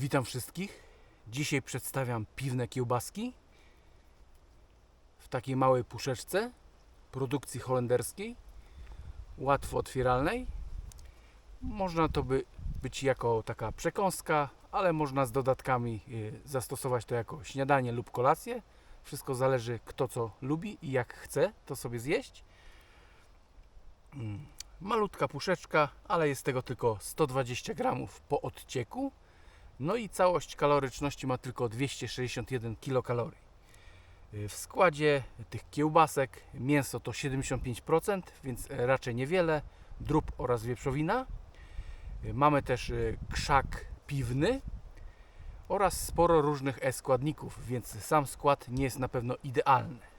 Witam wszystkich. Dzisiaj przedstawiam piwne kiełbaski w takiej małej puszeczce produkcji holenderskiej, łatwo otwieralnej. Można to by być jako taka przekąska, ale można z dodatkami y, zastosować to jako śniadanie lub kolację. Wszystko zależy kto co lubi i jak chce to sobie zjeść. Mm, Malutka puszeczka, ale jest tego tylko 120 gramów po odcieku. No i całość kaloryczności ma tylko 261 kilokalorii. Y, W składzie tych kiełbasek mięso to 75%, więc raczej niewiele, drób oraz wieprzowina. Y, Mamy też y, krzak piwny oraz sporo różnych e-składników, więc sam skład nie jest na pewno idealny.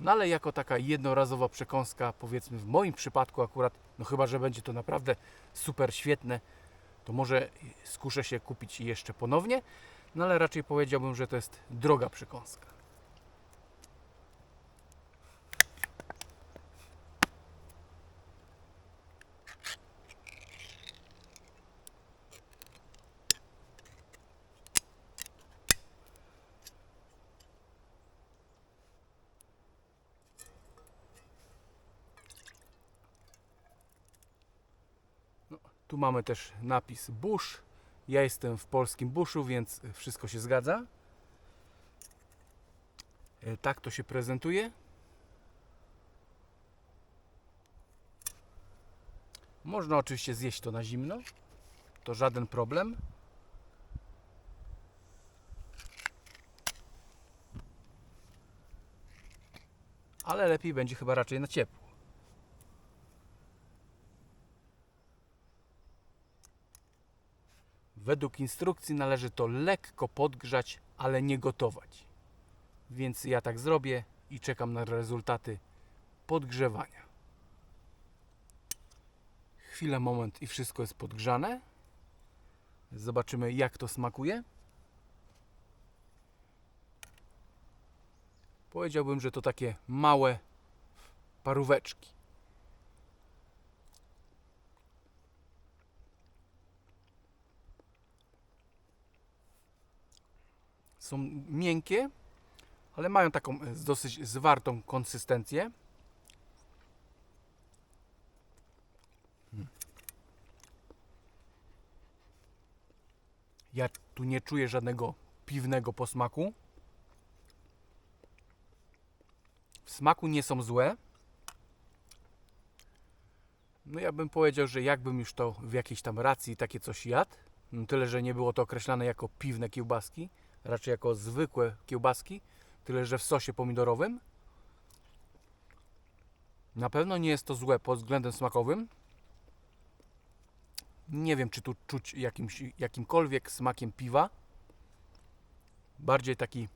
No ale jako taka jednorazowa przekąska, powiedzmy w moim przypadku akurat, no chyba, że będzie to naprawdę super świetne, to może skuszę się kupić jeszcze ponownie, no ale raczej powiedziałbym, że to jest droga przekąska. Tu mamy też napis Bush. Ja jestem w polskim Bushu, więc wszystko się zgadza. E, Tak to się prezentuje. Można oczywiście zjeść to na zimno. To żaden problem. Ale lepiej będzie chyba raczej na ciepło. Według instrukcji należy to lekko podgrzać, ale nie gotować. Więc ja tak zrobię i czekam na rezultaty podgrzewania. Chwila, moment i wszystko jest podgrzane. Zobaczymy jak to smakuje. Powiedziałbym, że to takie małe paróweczki. Są miękkie, ale mają taką e, dosyć zwartą konsystencję. Ja tu nie czuję żadnego piwnego posmaku. W smaku nie są złe. No ja bym powiedział, że jakbym już to w jakiejś tam racji takie coś jadł, no tyle, że nie było to określane jako piwne kiełbaski, raczej jako zwykłe kiełbaski, tyle że w sosie pomidorowym. Na pewno nie jest to złe pod względem smakowym. Nie wiem, czy tu czuć jakimś, jakimkolwiek smakiem piwa. Bardziej taki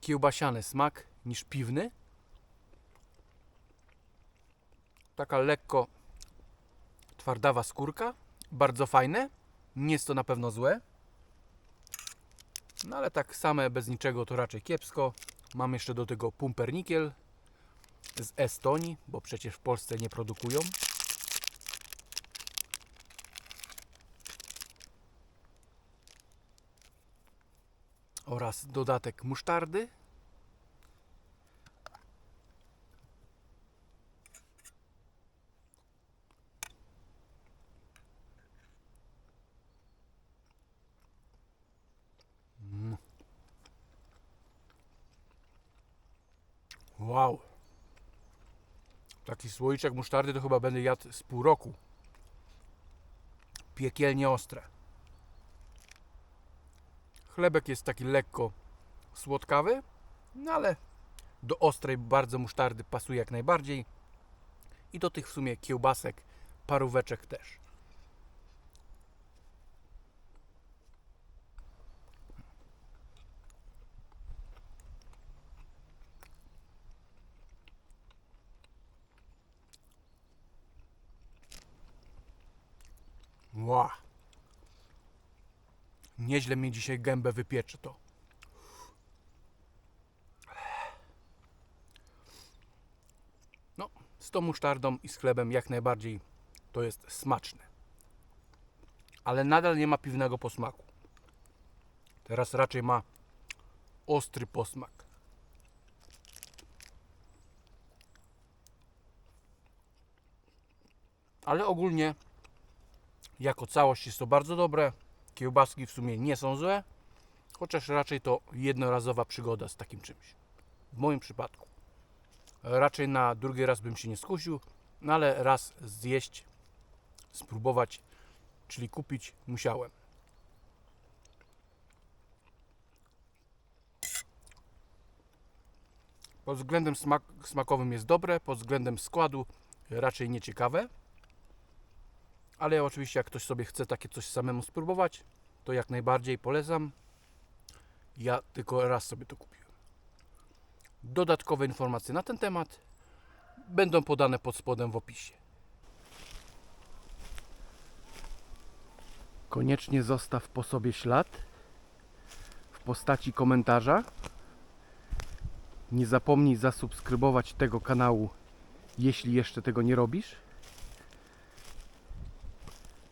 kiełbasiany smak niż piwny. Taka lekko twardawa skórka. Bardzo fajne. Nie jest to na pewno złe. No ale tak same bez niczego to raczej kiepsko. Mam jeszcze do tego pumpernikiel z Estonii, bo przecież w Polsce nie produkują. Oraz dodatek musztardy. Wow. Taki słoiczek musztardy to chyba będę jadł z pół roku. Piekielnie ostre. Chlebek jest taki lekko słodkawy, no ale do ostrej bardzo musztardy pasuje jak najbardziej. I do tych w sumie kiełbasek, paróweczek też. Ła. Nieźle mi dzisiaj gębę wypieczy to. No, z tą musztardą i z chlebem jak najbardziej to jest smaczne. Ale nadal nie ma piwnego posmaku. Teraz raczej ma ostry posmak. Ale ogólnie jako całość jest to bardzo dobre. Kiełbaski w sumie nie są złe, chociaż raczej to jednorazowa przygoda z takim czymś. W moim przypadku. Raczej na drugi raz bym się nie skusił, no ale raz zjeść, spróbować, czyli kupić musiałem. Pod względem smak, smakowym jest dobre, pod względem składu raczej nieciekawe. Ale oczywiście jak ktoś sobie chce takie coś samemu spróbować, to jak najbardziej polecam. Ja tylko raz sobie to kupiłem. Dodatkowe informacje na ten temat będą podane pod spodem w opisie. Koniecznie zostaw po sobie ślad w postaci komentarza. Nie zapomnij zasubskrybować tego kanału, jeśli jeszcze tego nie robisz.